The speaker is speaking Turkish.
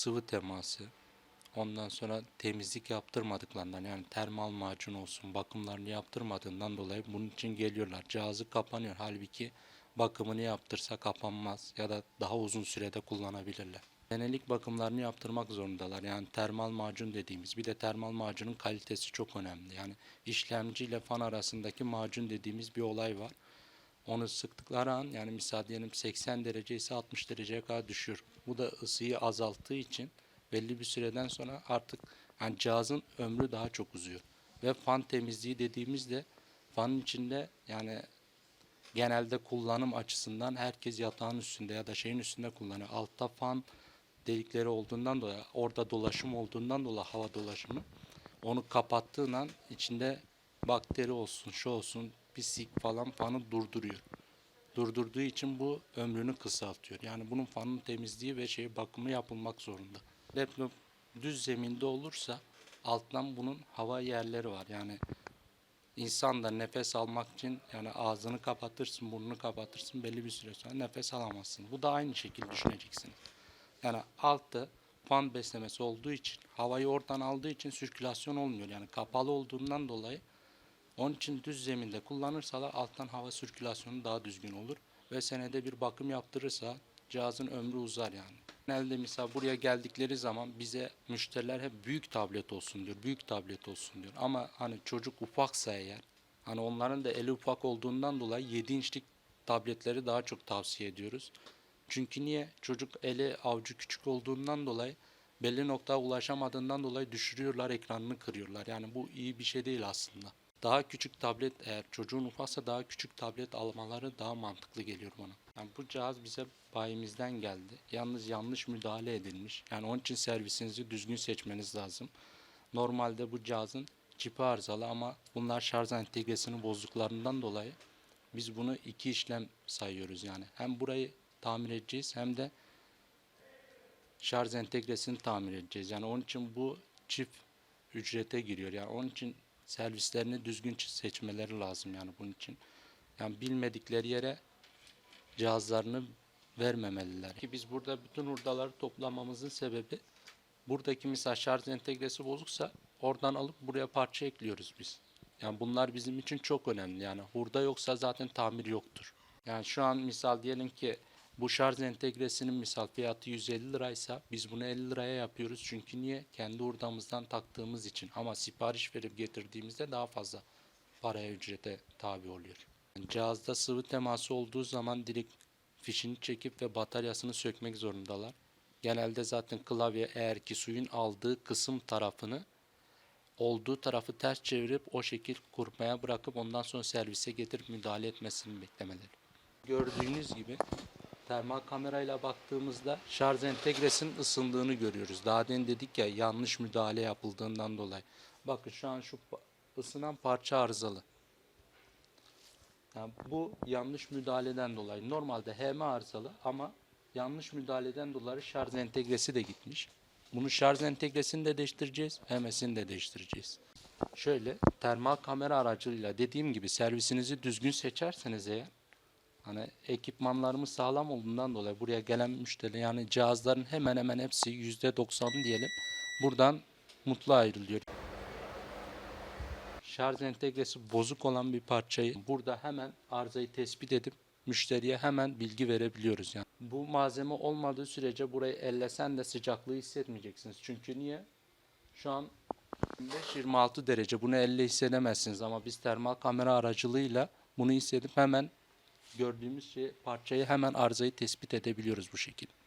sıvı teması, ondan sonra temizlik yaptırmadıklarından yani termal macun olsun bakımlarını yaptırmadığından dolayı bunun için geliyorlar. Cihazı kapanıyor. Halbuki bakımını yaptırsa kapanmaz ya da daha uzun sürede kullanabilirler. Senelik bakımlarını yaptırmak zorundalar. Yani termal macun dediğimiz. Bir de termal macunun kalitesi çok önemli. Yani işlemci ile fan arasındaki macun dediğimiz bir olay var. Onu sıktıkları an yani misal diyelim 80 derece ise 60 dereceye kadar düşüyor. Bu da ısıyı azalttığı için belli bir süreden sonra artık yani cihazın ömrü daha çok uzuyor. Ve fan temizliği dediğimizde fanın içinde yani genelde kullanım açısından herkes yatağın üstünde ya da şeyin üstünde kullanıyor. Altta fan delikleri olduğundan dolayı orada dolaşım olduğundan dolayı hava dolaşımı onu kapattığın an içinde bakteri olsun şu olsun pislik falan fanı durduruyor. Durdurduğu için bu ömrünü kısaltıyor. Yani bunun fanın temizliği ve şey bakımı yapılmak zorunda. Laptop düz zeminde olursa alttan bunun hava yerleri var. Yani insan da nefes almak için yani ağzını kapatırsın, burnunu kapatırsın belli bir süre sonra nefes alamazsın. Bu da aynı şekilde düşüneceksin. Yani altta fan beslemesi olduğu için havayı oradan aldığı için sirkülasyon olmuyor. Yani kapalı olduğundan dolayı onun için düz zeminde kullanırsalar alttan hava sirkülasyonu daha düzgün olur ve senede bir bakım yaptırırsa cihazın ömrü uzar yani. Genelde mesela buraya geldikleri zaman bize müşteriler hep büyük tablet olsun diyor, büyük tablet olsun diyor. Ama hani çocuk ufaksa eğer, hani onların da eli ufak olduğundan dolayı 7 inçlik tabletleri daha çok tavsiye ediyoruz. Çünkü niye? Çocuk eli avucu küçük olduğundan dolayı belli noktaya ulaşamadığından dolayı düşürüyorlar, ekranını kırıyorlar. Yani bu iyi bir şey değil aslında. Daha küçük tablet eğer çocuğun ufaksa daha küçük tablet almaları daha mantıklı geliyor bana. Yani bu cihaz bize bayimizden geldi. Yalnız yanlış müdahale edilmiş. Yani onun için servisinizi düzgün seçmeniz lazım. Normalde bu cihazın çipi arızalı ama bunlar şarj entegresini bozduklarından dolayı biz bunu iki işlem sayıyoruz yani. Hem burayı tamir edeceğiz hem de şarj entegresini tamir edeceğiz. Yani onun için bu çift ücrete giriyor. Yani onun için servislerini düzgün seçmeleri lazım yani bunun için. Yani bilmedikleri yere cihazlarını vermemeliler. Ki biz burada bütün hurdaları toplamamızın sebebi buradaki misal şarj entegresi bozuksa oradan alıp buraya parça ekliyoruz biz. Yani bunlar bizim için çok önemli. Yani hurda yoksa zaten tamir yoktur. Yani şu an misal diyelim ki bu şarj entegresinin misal fiyatı 150 liraysa biz bunu 50 liraya yapıyoruz. Çünkü niye? Kendi hurdamızdan taktığımız için. Ama sipariş verip getirdiğimizde daha fazla paraya ücrete tabi oluyor. Yani cihazda sıvı teması olduğu zaman direkt fişini çekip ve bataryasını sökmek zorundalar. Genelde zaten klavye eğer ki suyun aldığı kısım tarafını olduğu tarafı ters çevirip o şekil kurmaya bırakıp ondan sonra servise getirip müdahale etmesini beklemeleri. Gördüğünüz gibi termal kamerayla baktığımızda şarj entegresinin ısındığını görüyoruz. Daha demin dedik ya yanlış müdahale yapıldığından dolayı. Bakın şu an şu ısınan parça arızalı. Yani bu yanlış müdahaleden dolayı. Normalde HM arızalı ama yanlış müdahaleden dolayı şarj entegresi de gitmiş. Bunu şarj entegresini de değiştireceğiz, HM'sini de değiştireceğiz. Şöyle termal kamera aracılığıyla dediğim gibi servisinizi düzgün seçerseniz eğer Hani ekipmanlarımız sağlam olduğundan dolayı buraya gelen müşteri yani cihazların hemen hemen hepsi yüzde doksanı diyelim buradan mutlu ayrılıyor. Şarj entegresi bozuk olan bir parçayı burada hemen arızayı tespit edip müşteriye hemen bilgi verebiliyoruz yani. Bu malzeme olmadığı sürece burayı ellesen de sıcaklığı hissetmeyeceksiniz. Çünkü niye? Şu an 25-26 derece bunu elle hissedemezsiniz ama biz termal kamera aracılığıyla bunu hissedip hemen gördüğümüz şey parçayı hemen arızayı tespit edebiliyoruz bu şekilde.